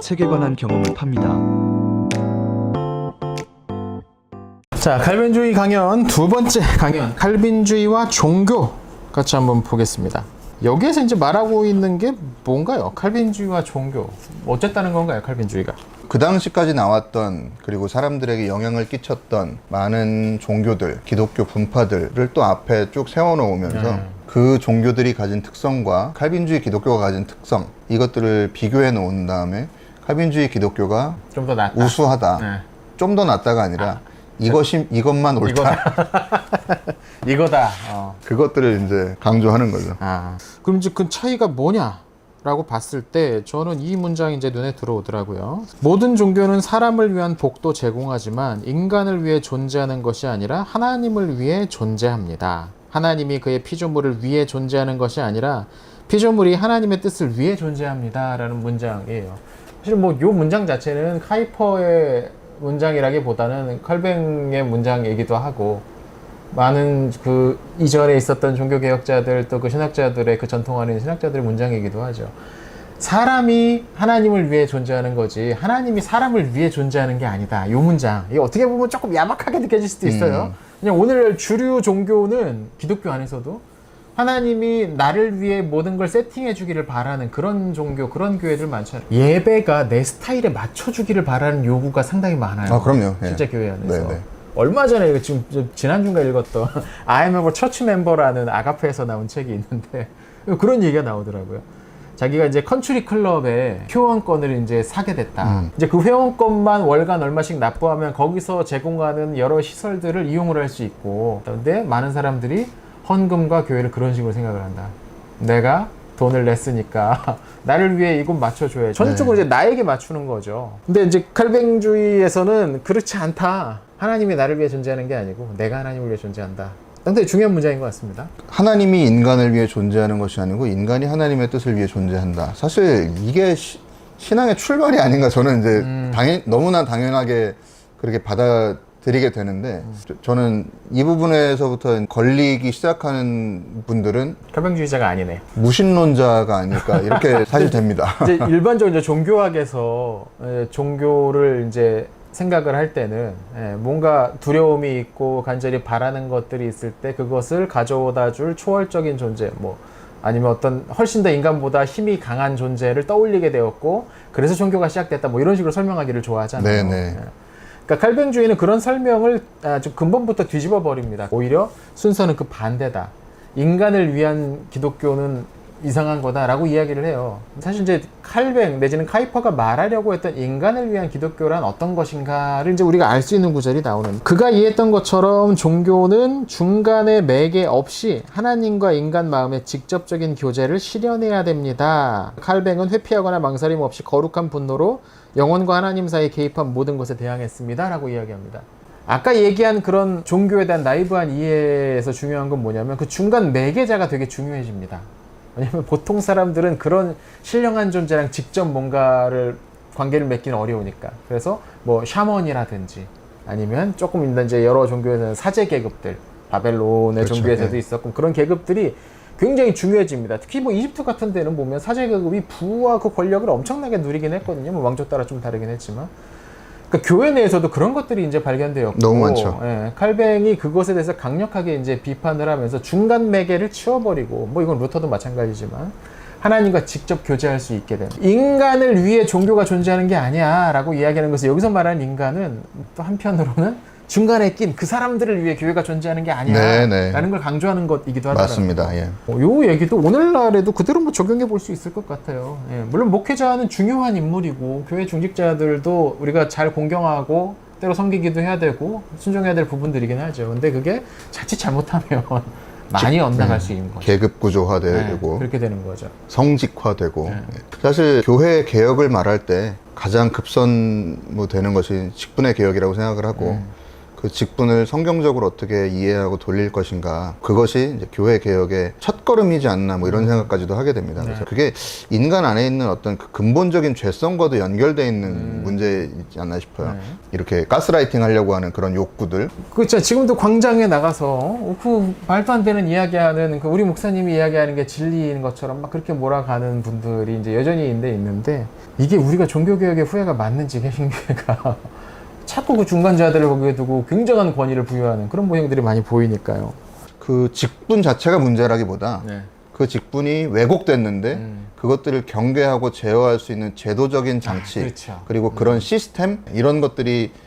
책에 관한 경험을 팝니다. 자, 칼빈주의 강연 두 번째 강연. 칼빈주의와 종교 같이 한번 보겠습니다. 여기에서 이제 말하고 있는 게 뭔가요? 칼빈주의와 종교. 어쨌다는 건가요, 칼빈주의가? 그 당시까지 나왔던 그리고 사람들에게 영향을 끼쳤던 많은 종교들, 기독교 분파들을 또 앞에 쭉 세워놓으면서 음. 그 종교들이 가진 특성과 칼빈주의 기독교가 가진 특성 이것들을 비교해 놓은 다음에 칼빈주의 기독교가 좀 더 낫다. 우수하다, 네. 좀더 낫다가 아니라 이것이 이것만 옳다. 이거다. 이거다. 어. 그것들을 이제 강조하는 거죠. 아. 그럼 이제 그 차이가 뭐냐? 라고 봤을 때 저는 이 문장이 이제 눈에 들어오더라고요. 모든 종교는 사람을 위한 복도 제공하지만 인간을 위해 존재하는 것이 아니라 하나님을 위해 존재합니다. 하나님이 그의 피조물을 위해 존재하는 것이 아니라 피조물이 하나님의 뜻을 위해 존재합니다 라는 문장이에요. 사실 뭐 요 문장 자체는 카이퍼의 문장이라기보다는 컬뱅의 문장이기도 하고 많은 그 이전에 있었던 종교 개혁자들 또 그 신학자들의 그 전통 안에 있는 신학자들의 문장이기도 하죠. 사람이 하나님을 위해 존재하는 거지 하나님이 사람을 위해 존재하는 게 아니다. 요 문장 이게 어떻게 보면 조금 야박하게 느껴질 수도 있어요. 그냥 오늘 주류 종교는 기독교 안에서도 하나님이 나를 위해 모든 걸 세팅해 주기를 바라는 그런 종교, 그런 교회들 많잖아요. 예배가 내 스타일에 맞춰 주기를 바라는 요구가 상당히 많아요. 아, 그럼요. 예. 실제 교회 안에서. 네, 네. 얼마 전에 지금 저 지난주인가 읽었던 I am a church member라는 아가페에서 나온 책이 있는데 그런 얘기가 나오더라고요. 자기가 이제 컨츄리 클럽에 회원권을 이제 사게 됐다. 음. 이제 그 회원권만 월간 얼마씩 납부하면 거기서 제공하는 여러 시설들을 이용을 할 수 있고. 그런데 많은 사람들이 헌금과 교회를 그런 식으로 생각을 한다. 내가 돈을 냈으니까 나를 위해 이곳 맞춰줘야 전적으로 네. 이제 나에게 맞추는 거죠. 근데 이제 칼뱅주의에서는 그렇지 않다. 하나님이 나를 위해 존재하는 게 아니고 내가 하나님을 위해 존재한다. 상당히 중요한 문장인 것 같습니다. 하나님이 인간을 위해 존재하는 것이 아니고 인간이 하나님의 뜻을 위해 존재한다. 사실 이게 시- 신앙의 출발이 아닌가 저는 이제 음. 당연 너무나 당연하게 그렇게 받아 들이게 되는데 저, 는이 부분에서부터 걸리기 시작하는 분들은 칼뱅주의자가 아니네. 무신론자가 아닐까 이렇게 사실 됩니다. 이제 일반적으로 이제 종교학에서 에, 종교를 이제 생각을 할 때는 예, 뭔가 두려움이 있고 간절히 바라는 것들이 있을 때 그것을 가져다 줄 초월적인 존재 뭐 아니면 어떤 훨씬 더 인간보다 힘이 강한 존재를 떠올리게 되었고 그래서 종교가 시작됐다 뭐 이런 식으로 설명하기를 좋아하잖아요. 네네. 예. 그러니까 칼뱅주의는 그런 설명을 아주 근본부터 뒤집어 버립니다. 오히려 순서는 그 반대다. 인간을 위한 기독교는 이상한 거다라고 이야기를 해요. 사실 이제 칼뱅 내지는 카이퍼가 말하려고 했던 인간을 위한 기독교란 어떤 것인가를 이제 우리가 알 수 있는 구절이 나오는. 그가 이해했던 것처럼 종교는 중간에 매개 없이 하나님과 인간 마음의 직접적인 교제를 실현해야 됩니다. 칼뱅은 회피하거나 망설임 없이 거룩한 분노로 영혼과 하나님 사이에 개입한 모든 것에 대항했습니다라고 이야기합니다. 아까 얘기한 그런 종교에 대한 나이브한 이해에서 중요한 건 뭐냐면 그 중간 매개자가 되게 중요해집니다. 왜냐면 보통 사람들은 그런 신령한 존재랑 직접 뭔가를 관계를 맺기는 어려우니까. 그래서 뭐 샤먼이라든지 아니면 조금 이제 여러 종교에서는 사제 계급들, 바벨론의 그렇죠. 종교에서도 예. 있었고 그런 계급들이 굉장히 중요해집니다. 특히 뭐 이집트 같은 데는 보면 사제 계급이 부와 그 권력을 엄청나게 누리긴 했거든요. 뭐 왕조 따라 좀 다르긴 했지만. 그러니까 교회 내에서도 그런 것들이 이제 발견되었고 너무 많죠. 예, 칼뱅이 그것에 대해서 강력하게 이제 비판을 하면서 중간 매개를 치워버리고 뭐 이건 루터도 마찬가지지만 하나님과 직접 교제할 수 있게 되는 인간을 위해 종교가 존재하는 게 아니야라고 이야기하는 것은 여기서 말하는 인간은 또 한편으로는 중간에 낀 그 사람들을 위해 교회가 존재하는 게 아니야라는 네, 걸 강조하는 것이기도 하더라고요. 맞습니다. 예. 어, 요 얘기도 오늘날에도 그대로 뭐 적용해 볼 수 있을 것 같아요. 예, 물론 목회자는 중요한 인물이고 교회 중직자들도 우리가 잘 공경하고 때로 섬기기도 해야 되고 순종해야 될 부분들이긴 하죠. 근데 그게 자칫 잘못하면 많이 엇나갈 수 있는 거죠. 계급 네, 구조화되고 그렇게 되는 거죠. 성직화되고 네. 사실 교회 개혁을 말할 때 가장 급선무되는 것이 직분의 개혁이라고 생각을 하고 음. 그 직분을 성경적으로 어떻게 이해하고 돌릴 것인가 그것이 이제 교회 개혁의 첫 걸음이지 않나 뭐 이런 생각까지도 하게 됩니다. 그래서 그게 인간 안에 있는 어떤 그 근본적인 죄성과도 연결돼 있는 문제이지 않나 싶어요. 네. 이렇게 가스라이팅 하려고 하는 그런 욕구들 그렇죠. 지금도 광장에 나가서 어, 그 말도 안 되는 이야기하는 그 우리 목사님이 이야기하는 게 진리인 것처럼 막 그렇게 몰아가는 분들이 이제 여전히 있는데 있는데 이게 우리가 종교 개혁의 후회가 맞는지 개신교회가 자꾸 그 중간자들을 거기에 두고 굉장한 권위를 부여하는 그런 모형들이 많이 보이니까요. 그 직분 자체가 문제라기보다 네. 그 직분이 왜곡됐는데 음. 그것들을 경계하고 제어할 수 있는 제도적인 장치 그렇죠. 그리고 그런 시스템 이런 것들이 그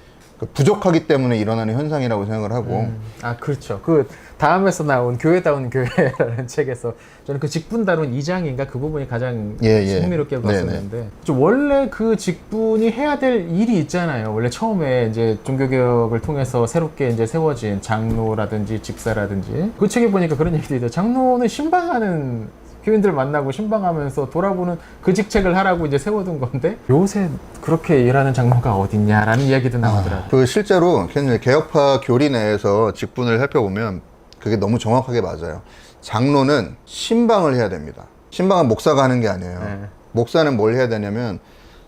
부족하기 때문에 일어나는 현상이라고 생각을 하고 음. 아 그렇죠. 그 다음에서 나온 교회다운 교회라는 책에서 저는 그 직분 다룬 2장인가 그 부분이 가장 예, 예. 흥미롭게 네네. 봤었는데 좀 원래 그 직분이 해야 될 일이 있잖아요. 원래 처음에 이제 종교개혁을 통해서 새롭게 이제 세워진 장로라든지 집사라든지 그 책에 보니까 그런 얘기도 있어요. 장로는 신방하는 교인들 만나고 신방하면서 돌아보는 그 직책을 하라고 이제 세워둔 건데 요새 그렇게 일하는 장로가 어딨냐라는 이야기도 나오더라고요. 그 실제로 개혁파 교리 내에서 직분을 살펴보면 그게 너무 정확하게 맞아요. 장로는 신방을 해야 됩니다. 신방은 목사가 하는 게 아니에요. 네. 목사는 뭘 해야 되냐면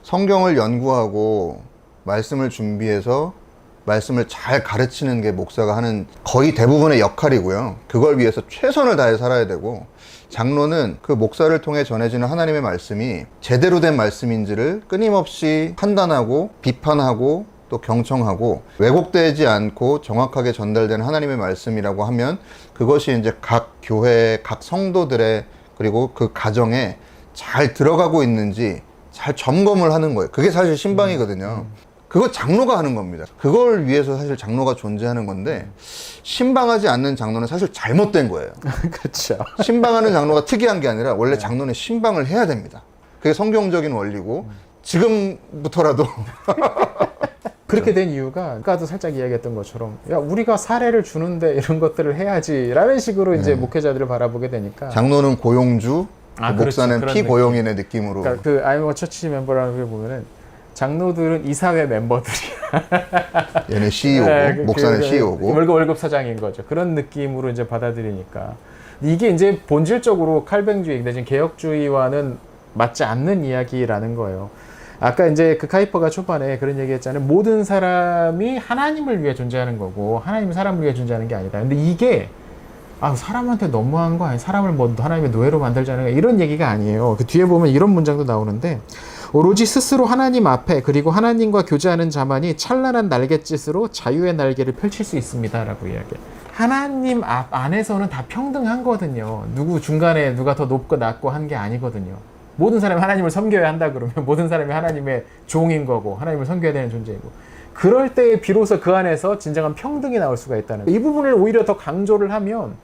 성경을 연구하고 말씀을 준비해서 말씀을 잘 가르치는 게 목사가 하는 거의 대부분의 역할이고요. 그걸 위해서 최선을 다해 살아야 되고 장로는 그 목사를 통해 전해지는 하나님의 말씀이 제대로 된 말씀인지를 끊임없이 판단하고 비판하고 또 경청하고 왜곡되지 않고 정확하게 전달되는 하나님의 말씀이라고 하면 그것이 이제 각 교회, 각 성도들의 그리고 그 가정에 잘 들어가고 있는지 잘 점검을 하는 거예요. 그게 사실 신방이거든요. 그거 장로가 하는 겁니다. 그걸 위해서 사실 장로가 존재하는 건데 신방하지 않는 장로는 사실 잘못된 거예요. 그렇죠. 신방하는 장로가 특이한 게 아니라 원래 장로는 신방을 해야 됩니다. 그게 성경적인 원리고 지금부터라도 그렇게 된 이유가 아까도 살짝 이야기했던 것처럼 야 우리가 사례를 주는데 이런 것들을 해야지라는 식으로 이제 목회자들을 바라보게 되니까 장로는 고용주, 아, 그. 목사는 그런 피고용인의 느낌으로 그러니까 그 아이머 처치 멤버라는 걸 보면은 장로들은 이사회 멤버들이야. 얘네 CEO고 네, 그- 목사는 그- CEO고 월급 월급 사장인 거죠. 그런 느낌으로 이제 받아들이니까 이게 이제 본질적으로 칼뱅주의 내지는 개혁주의와는 맞지 않는 이야기라는 거예요. 아까 이제 그 카이퍼가 초반에 그런 얘기 했잖아요. 모든 사람이 하나님을 위해 존재하는 거고 하나님이 사람을 위해 존재하는 게 아니다. 근데 이게 아 사람한테 너무한 거 아니야? 사람을 뭐 하나님의 노예로 만들자는 거 이런 얘기가 아니에요. 그 뒤에 보면 이런 문장도 나오는데 오로지 스스로 하나님 앞에 그리고 하나님과 교제하는 자만이 찬란한 날갯짓으로 자유의 날개를 펼칠 수 있습니다라고 이야기해. 하나님 앞 안에서는 다 평등한 거든요. 누구 중간에 누가 더 높고 낮고 한 게 아니거든요. 모든 사람이 하나님을 섬겨야 한다 그러면 모든 사람이 하나님의 종인 거고 하나님을 섬겨야 되는 존재이고 그럴 때 비로소 그 안에서 진정한 평등이 나올 수가 있다는 거예요. 이 부분을 오히려 더 강조를 하면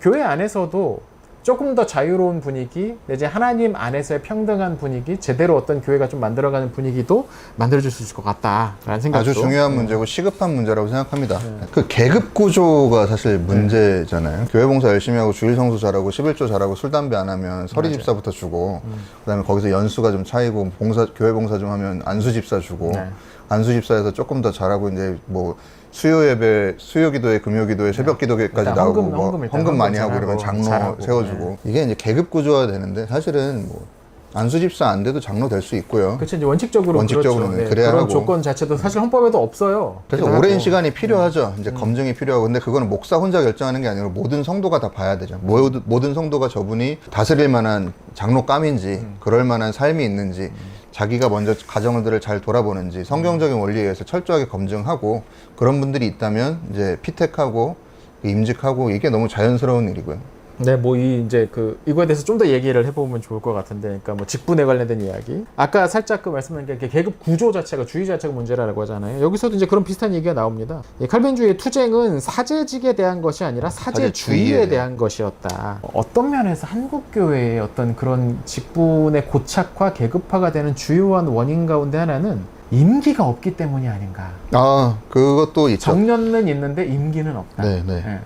교회 안에서도 조금 더 자유로운 분위기 내지 하나님 안에서의 평등한 분위기 제대로 어떤 교회가 좀 만들어가는 분위기도 만들어줄 수 있을 것 같다라는 생각도 아주 중요한 문제고 시급한 문제라고 생각합니다. 그 계급 구조가 사실 문제잖아요. 교회 봉사 열심히 하고 주일 성수 잘하고 11조 잘하고 술 담배 안 하면 서리 집사부터 주고 그다음에 거기서 연수가 좀 차이고 봉사 교회 봉사 좀 하면 안수 집사 주고 네. 안수 집사에서 조금 더 잘하고 이제 뭐 수요 예배, 수요 기도회, 금요 기도회, 새벽 기도회까지 네. 일단 나오고 헌금, 뭐 헌금 일단 헌금 많이 하고 헌금 그러면 잘하고, 장로 잘하고. 세워주고 이게 이제 계급 구조화 되는데 사실은 뭐 안수 집사 안 돼도 장로 될 수 있고요. 그렇죠 이제 원칙적으로 원칙적으로는 그렇죠. 네, 그래야 그런 하고. 조건 자체도 사실 헌법에도 없어요. 그래서 그래도 오랜 하고. 시간이 필요하죠. 음. 이제 검증이 필요하고 근데 그거는 목사 혼자 결정하는 게 아니라 모든 성도가 다 봐야 되죠. 모든, 모든 성도가 저분이 다스릴 만한 장로감인지 음. 그럴 만한 삶이 있는지 자기가 먼저 가정들을 잘 돌아보는지 성경적인 원리에 의해서 철저하게 검증하고 그런 분들이 있다면 이제 피택하고 임직하고 이게 너무 자연스러운 일이고요. 네, 뭐 이 이제 그 이거에 대해서 좀 더 얘기를 해보면 좋을 것 같은데, 그러니까 뭐 직분에 관련된 이야기. 아까 살짝 그 말씀드린 게 계급 구조 자체가 주의 자체가 문제라고 하잖아요. 여기서도 이제 그런 비슷한 얘기가 나옵니다. 이 칼빈주의의 투쟁은 사제직에 대한 것이 아니라 사제주의에 사제주의에 대한 것이었다. 어떤 면에서 한국 교회의 어떤 그런 직분의 고착화, 계급화가 되는 주요한 원인 가운데 하나는 임기가 없기 때문이 아닌가. 아 그것도 있죠. 정년은 있는데 임기는 없다. 네, 네. 예.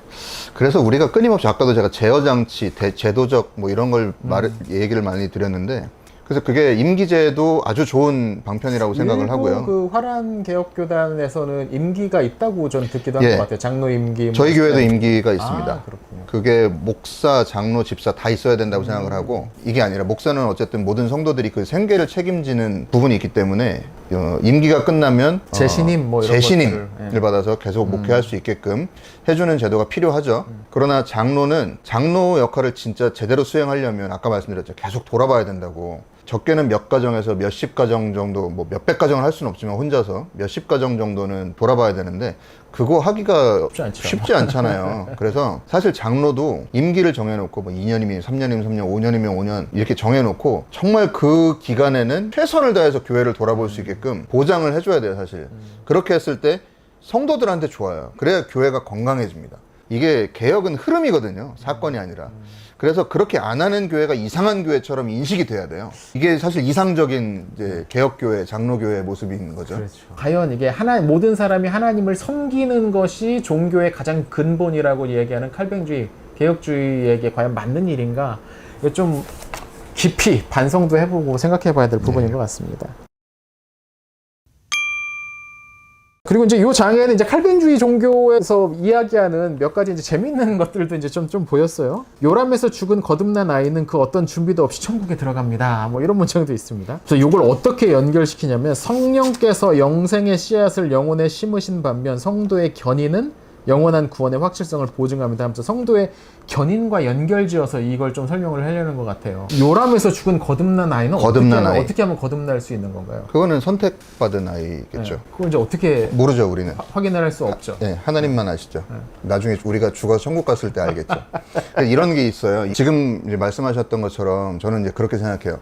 그래서 우리가 끊임없이 아까도 제가 제어 장치, 대- 제도적 뭐 이런 걸말 음. 얘기를 많이 드렸는데 그래서 그게 임기제도 아주 좋은 방편이라고 생각을 하고요. 그 화란 개혁교단에서는 임기가 있다고 전 듣기도 한 예. 것 같아요. 장로 임기. 뭐 저희 교회도 네. 임기가 있습니다. 아, 그렇군요. 그게 목사, 장로, 집사 다 있어야 된다고 생각을 하고 이게 아니라 목사는 어쨌든 모든 성도들이 그 생계를 책임지는 부분이 있기 때문에 어, 임기가 끝나면 어, 재신임 뭐 이런 재신임을 것들을, 예. 받아서 계속 목회할 수 있게끔 해주는 제도가 필요하죠. 그러나 장로는 장로 역할을 진짜 제대로 수행하려면 아까 말씀드렸죠. 계속 돌아봐야 된다고. 적게는 몇 가정에서 몇십 가정 정도, 뭐 몇백 가정을 할 수는 없지만 혼자서 몇십 가정 정도는 돌아봐야 되는데 그거 하기가 쉽지. 쉽지 않잖아요. 그래서 사실 장로도 임기를 정해놓고 뭐 2년이면 3년이면 3년, 5년이면 5년 이렇게 정해놓고 정말 그 기간에는 최선을 다해서 교회를 돌아볼 수 있게끔 보장을 해줘야 돼요, 사실. 그렇게 했을 때 성도들한테 좋아요. 그래야 교회가 건강해집니다. 이게 개혁은 흐름이거든요. 사건이 아니라. 그래서 그렇게 안 하는 교회가 이상한 교회처럼 인식이 돼야 돼요. 이게 사실 이상적인 이제 개혁교회, 장로교회의 모습인 거죠. 그렇죠. 과연 이게 하나 모든 사람이 하나님을 섬기는 것이 종교의 가장 근본이라고 얘기하는 칼뱅주의, 개혁주의에게 과연 맞는 일인가? 좀 깊이 반성도 해보고 생각해봐야 될 부분인 네. 것 같습니다. 그리고 이제 이 장에는 이제 칼뱅주의 종교에서 이야기하는 몇 가지 이제 재밌는 것들도 이제 좀, 좀 보였어요. 요람에서 죽은 거듭난 아이는 그 어떤 준비도 없이 천국에 들어갑니다. 뭐 이런 문장도 있습니다. 그래서 이걸 어떻게 연결시키냐면 성령께서 영생의 씨앗을 영혼에 심으신 반면 성도의 견인은 영원한 구원의 확실성을 보증합니다 하면서 성도의 견인과 연결지어서 이걸 좀 설명을 하려는 것 같아요. 요람에서 죽은 거듭난 아이는 거듭난 어떻게, 아이. 어떻게 하면 거듭날 수 있는 건가요? 그거는 선택받은 아이겠죠. 네. 그걸 이제 어떻게 모르죠, 우리는. 확인을 할 수 없죠. 네, 하나님만 아시죠. 나중에 우리가 죽어 천국 갔을 때 알겠죠. 이런 게 있어요. 지금 말씀하셨던 것처럼 저는 이제 그렇게 생각해요.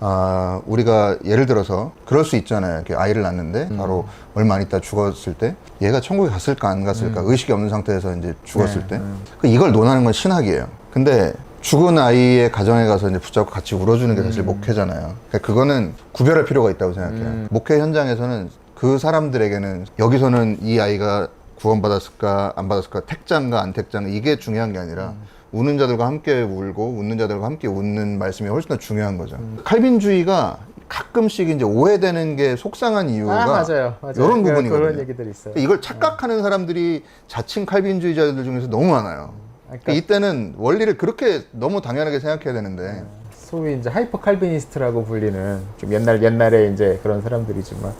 아, 우리가 예를 들어서 그럴 수 있잖아요. 이렇게 아이를 낳는데 바로 얼마 안 있다 죽었을 때 얘가 천국에 갔을까 안 갔을까 의식이 없는 상태에서 이제 죽었을 때그 이걸 논하는 건 신학이에요. 근데 죽은 아이의 가정에 가서 이제 붙잡고 같이 울어주는 게 사실 목회잖아요. 그러니까 그거는 구별할 필요가 있다고 생각해요. 목회 현장에서는 그 사람들에게는 여기서는 이 아이가 구원받았을까 안 받았을까 택자인가 안 택자인가 이게 중요한 게 아니라 우는 자들과 함께 울고 웃는 자들과 함께 웃는 말씀이 훨씬 더 중요한 거죠. 칼빈주의가 가끔씩 이제 오해되는 게 속상한 이유가 아 맞아요, 맞아요. 이런 그- 부분이거든요. 그런 얘기들이 있어요. 이걸 착각하는 사람들이 자칭 칼빈주의자들 중에서 너무 많아요. 그러니까 이때는 원리를 그렇게 너무 당연하게 생각해야 되는데 소위 이제 하이퍼 칼비니스트라고 불리는 좀 옛날 옛날에 이제 그런 사람들이지만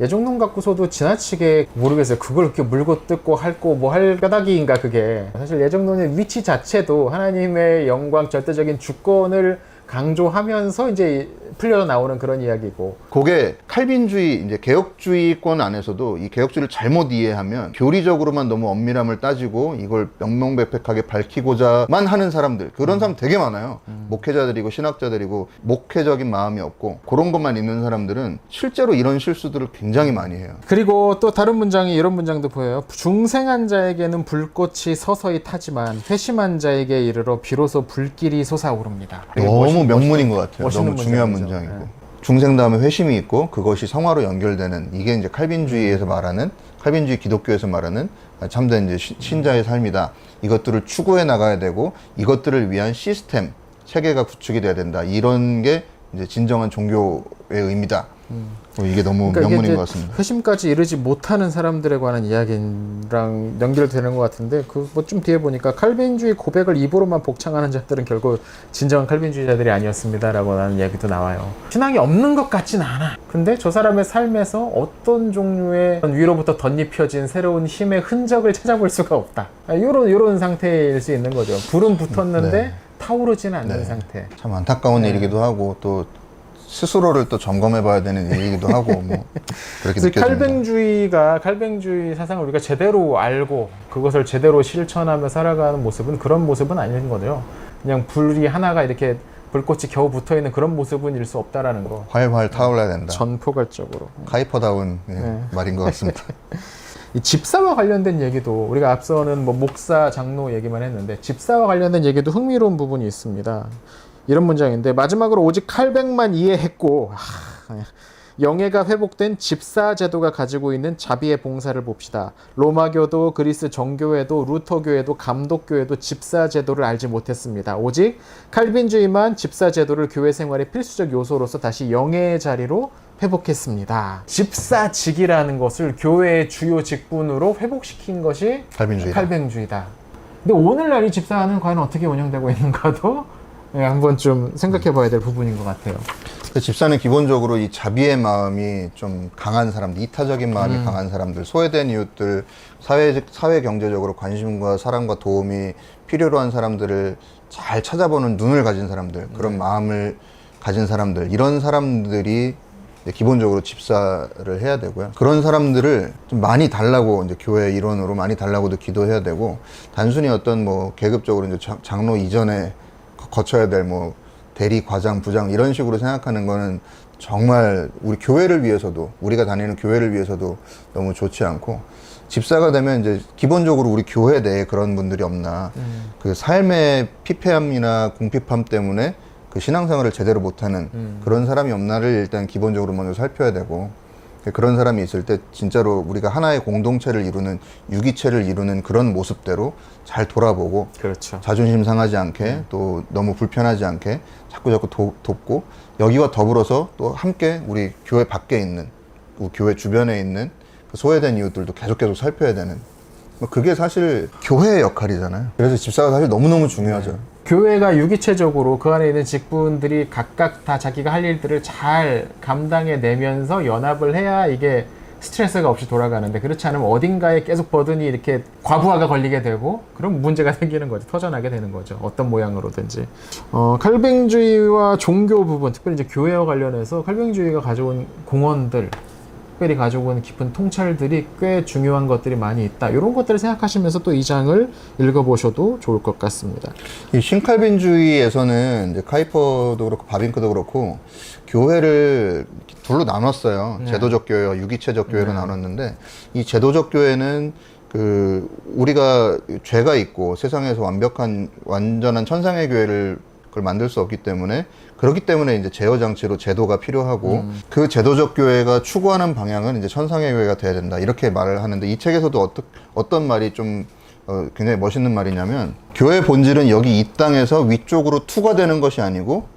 예종론 갖고서도 지나치게 모르겠어요. 그걸 그렇게 물고 뜯고 할고 뭐할 까닭인가 그게 사실 예종론의 위치 자체도 하나님의 영광 절대적인 주권을 강조하면서 이제 풀려 나오는 그런 이야기고. 그게 칼빈주의 이제 개혁주의권 안에서도 이 개혁주의를 잘못 이해하면 교리적으로만 너무 엄밀함을 따지고 이걸 명명백백하게 밝히고자만 하는 사람들 그런 사람 되게 많아요. 목회자들이고 신학자들이고 목회적인 마음이 없고 그런 것만 있는 사람들은 실제로 이런 실수들을 굉장히 많이 해요. 그리고 또 다른 문장이 이런 문장도 보여요. 중생한 자에게는 불꽃이 서서히 타지만 회심한 자에게 이르러 비로소 불길이 솟아오릅니다. 되게 너무 명문인 것 같아요 너무 중요한. 문장이고 네. 중생 다음에 회심이 있고 그것이 성화로 연결되는 이게 이제 칼빈주의에서 말하는 칼빈주의 기독교에서 말하는 참된 이제 시- 신자의 삶이다. 이것들을 추구해 나가야 되고 이것들을 위한 시스템 체계가 구축이 돼야 된다. 이런 게 이제 진정한 종교의 의미다. 뭐 이게 너무 그러니까 명문인 것 같습니다. 회심까지 이르지 못하는 사람들에 관한 이야기랑 연결되는 것 같은데 그 뭐 좀 뒤에 보니까 칼빈주의 고백을 입으로만 복창하는 자들은 결국 진정한 칼빈주의자들이 아니었습니다라고 하는 얘기도 나와요. 신앙이 없는 것 같진 않아. 근데 저 사람의 삶에서 어떤 종류의 위로부터 덧입혀진 새로운 힘의 흔적을 찾아볼 수가 없다. 아, 요런 요런 상태일 수 있는 거죠. 불은 붙었는데 네. 타오르지는 않는 네. 상태. 참 안타까운 일이기도 하고 또 스스로를 또 점검해 봐야 되는 일이기도 하고 뭐 그렇게 느껴집니다. 칼뱅주의가 칼뱅주의 사상을 우리가 제대로 알고 그것을 제대로 실천하며 살아가는 모습은 그런 모습은 아닌 거죠. 그냥 불이 하나가 이렇게 불꽃이 겨우 붙어 있는 그런 모습은 일 수 없다라는 거. 활활 타올라야 된다. 전포괄적으로. 카이퍼다운 예, 네. 말인 것 같습니다. 이 집사와 관련된 얘기도 우리가 앞서는 뭐 목사, 장로 얘기만 했는데 집사와 관련된 얘기도 흥미로운 부분이 있습니다. 이런 문장인데 마지막으로 오직 칼뱅만 이해했고 하, 영예가 회복된 집사 제도가 가지고 있는 자비의 봉사를 봅시다. 로마교도 그리스 정교회도 루터교회도 감독교회도 집사 제도를 알지 못했습니다. 오직 칼빈주의만 집사 제도를 교회 생활의 필수적 요소로서 다시 영예의 자리로 회복했습니다. 집사직이라는 것을 교회의 주요 직분으로 회복시킨 것이 칼빈주의다. 칼뱅주의다. 근데 오늘날 이 집사는 과연 어떻게 운영되고 있는가도 예, 한번 좀 생각해 봐야 될 부분인 것 같아요. 그 집사는 기본적으로 이 자비의 마음이 좀 강한 사람들, 이타적인 마음이 강한 사람들, 소외된 이웃들, 사회 사회 경제적으로 관심과 사랑과 도움이 필요로 한 사람들을 잘 찾아보는 눈을 가진 사람들, 그런 마음을 가진 사람들, 이런 사람들이 이제 기본적으로 집사를 해야 되고요. 그런 사람들을 좀 많이 달라고 이제 교회 일원으로 많이 달라고도 기도해야 되고 단순히 어떤 뭐 계급적으로 이제 장- 장로 이전에 거- 거쳐야 될 뭐 대리 과장 부장 이런 식으로 생각하는 거는 정말 우리 교회를 위해서도 우리가 다니는 교회를 위해서도 너무 좋지 않고 집사가 되면 이제 기본적으로 우리 교회 내에 그런 분들이 없나. 그 삶의 피폐함이나 궁핍함 때문에 그 신앙생활을 제대로 못하는 그런 사람이 없나를 일단 기본적으로 먼저 살펴야 되고 그런 사람이 있을 때 진짜로 우리가 하나의 공동체를 이루는 유기체를 이루는 그런 모습대로 잘 돌아보고 그렇죠. 자존심 상하지 않게 또 너무 불편하지 않게 자꾸 자꾸 도- 돕고 여기와 더불어서 또 함께 우리 교회 밖에 있는 우리 교회 주변에 있는 그 소외된 이웃들도 계속 계속 살펴야 되는 뭐 그게 사실 교회의 역할이잖아요. 그래서 집사가 사실 너무너무 중요하죠. 교회가 유기체적으로 그 안에 있는 직분들이 각각 다 자기가 할 일들을 잘 감당해 내면서 연합을 해야 이게 스트레스가 없이 돌아가는데 그렇지 않으면 어딘가에 계속 버든이 이렇게 과부하가 걸리게 되고 그럼 문제가 생기는 거죠. 터져나게 되는 거죠. 어떤 모양으로든지. 어, 칼뱅주의와 종교 부분, 특별히 이제 교회와 관련해서 칼뱅주의가 가져온 공헌들, 특별히 가지고 온 깊은 통찰들이 꽤 중요한 것들이 많이 있다. 이런 것들을 생각하시면서 또 이 장을 읽어보셔도 좋을 것 같습니다. 이 신칼빈주의에서는 이제 카이퍼도 그렇고 바빙크도 그렇고 교회를 둘로 나눴어요. 네. 제도적 교회와 유기체적 교회로 나눴는데 이 제도적 교회는 그 우리가 죄가 있고 세상에서 완벽한 완전한 천상의 교회를 그걸 만들 수 없기 때문에 그렇기 때문에 이제 제어 장치로 제도가 필요하고 그 제도적 교회가 추구하는 방향은 이제 천상의 교회가 돼야 된다. 이렇게 말을 하는데 이 책에서도 어떠, 어떤 말이 좀 어, 굉장히 멋있는 말이냐면 교회 본질은 여기 이 땅에서 위쪽으로 투과되는 것이 아니고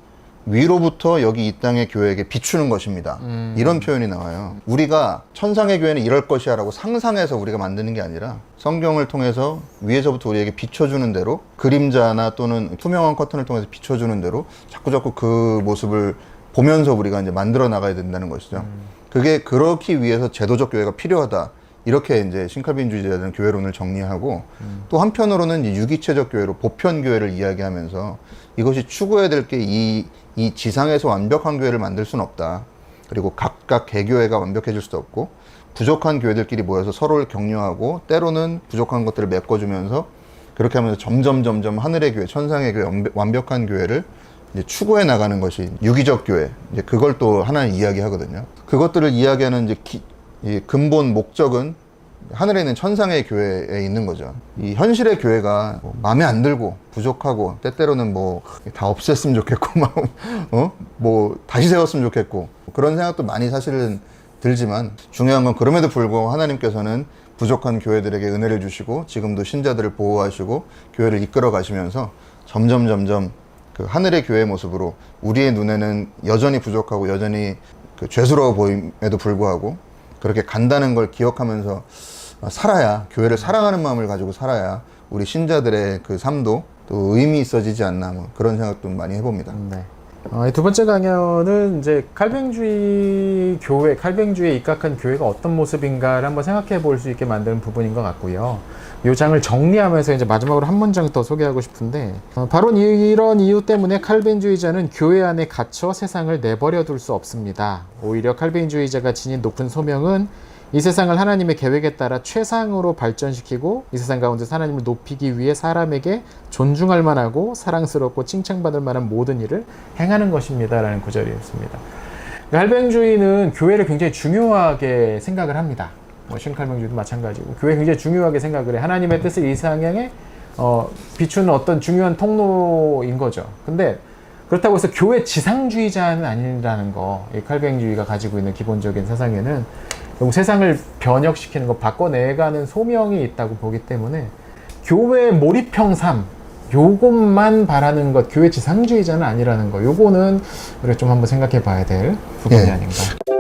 위로부터 여기 이 땅의 교회에게 비추는 것입니다. 이런 표현이 나와요. 우리가 천상의 교회는 이럴 것이야라고 상상해서 우리가 만드는 게 아니라 성경을 통해서 위에서부터 우리에게 비춰주는 대로 그림자나 또는 투명한 커튼을 통해서 비춰주는 대로 자꾸 자꾸 그 모습을 보면서 우리가 이제 만들어 나가야 된다는 것이죠. 그게 그렇기 위해서 제도적 교회가 필요하다. 이렇게 이제 신칼빈주의자들은 교회론을 정리하고 또 한편으로는 이제 유기체적 교회로 보편 교회를 이야기하면서 이것이 추구해야 될 게 이 이 지상에서 완벽한 교회를 만들 수는 없다. 그리고 각각 개교회가 완벽해질 수도 없고 부족한 교회들끼리 모여서 서로를 격려하고 때로는 부족한 것들을 메꿔주면서 그렇게 하면서 점점 점점 하늘의 교회, 천상의 교회, 완벽- 완벽한 교회를 이제 추구해 나가는 것이 유기적 교회. 이제 그걸 또 하나는 이야기하거든요. 그것들을 이야기하는 이제 기- 이 근본 목적은 하늘에 있는 천상의 교회에 있는 거죠. 이 현실의 교회가 뭐 마음에 안 들고 부족하고 때때로는 뭐 다 없앴으면 좋겠고 막 어? 뭐 다시 세웠으면 좋겠고 그런 생각도 많이 사실은 들지만 중요한 건 그럼에도 불구하고 하나님께서는 부족한 교회들에게 은혜를 주시고 지금도 신자들을 보호하시고 교회를 이끌어 가시면서 점점 점점 그 하늘의 교회의 모습으로 우리의 눈에는 여전히 부족하고 여전히 그 죄스러워 보임에도 불구하고 그렇게 간다는 걸 기억하면서 살아야 교회를 사랑하는 마음을 가지고 살아야 우리 신자들의 그 삶도 또 의미 있어지지 않나 뭐 그런 생각도 많이 해봅니다. 네. 어, 이두 번째 강연은 이제 칼뱅주의 교회, 칼뱅주의에 입각한 교회가 어떤 모습인가를 한번 생각해 볼 수 있게 만드는 부분인 것 같고요. 이 장을 정리하면서 이제 마지막으로 한 문장 더 소개하고 싶은데 어, 바로 이- 이런 이유 때문에 칼빈주의자는 교회 안에 갇혀 세상을 내버려 둘 수 없습니다. 오히려 칼빈주의자가 지닌 높은 소명은 이 세상을 하나님의 계획에 따라 최상으로 발전시키고 이 세상 가운데 하나님을 높이기 위해 사람에게 존중할 만하고 사랑스럽고 칭찬받을 만한 모든 일을 행하는 것입니다라는 구절이었습니다. 칼뱅주의는 교회를 굉장히 중요하게 생각을 합니다. 뭐 신칼뱅주의도 마찬가지고 교회 굉장히 중요하게 생각을 해 하나님의 뜻을 이 세상에 어, 비추는 어떤 중요한 통로인 거죠. 근데 그렇다고 해서 교회 지상주의자는 아니라는 거, 이 칼뱅주의가 가지고 있는 기본적인 사상에는 결국 세상을 변혁시키는 거, 바꿔내가는 소명이 있다고 보기 때문에 교회 몰입형 삶, 요것만 바라는 것, 교회 지상주의자는 아니라는 거, 요거는 우리가 좀 한번 생각해 봐야 될 부분이 예. 아닌가.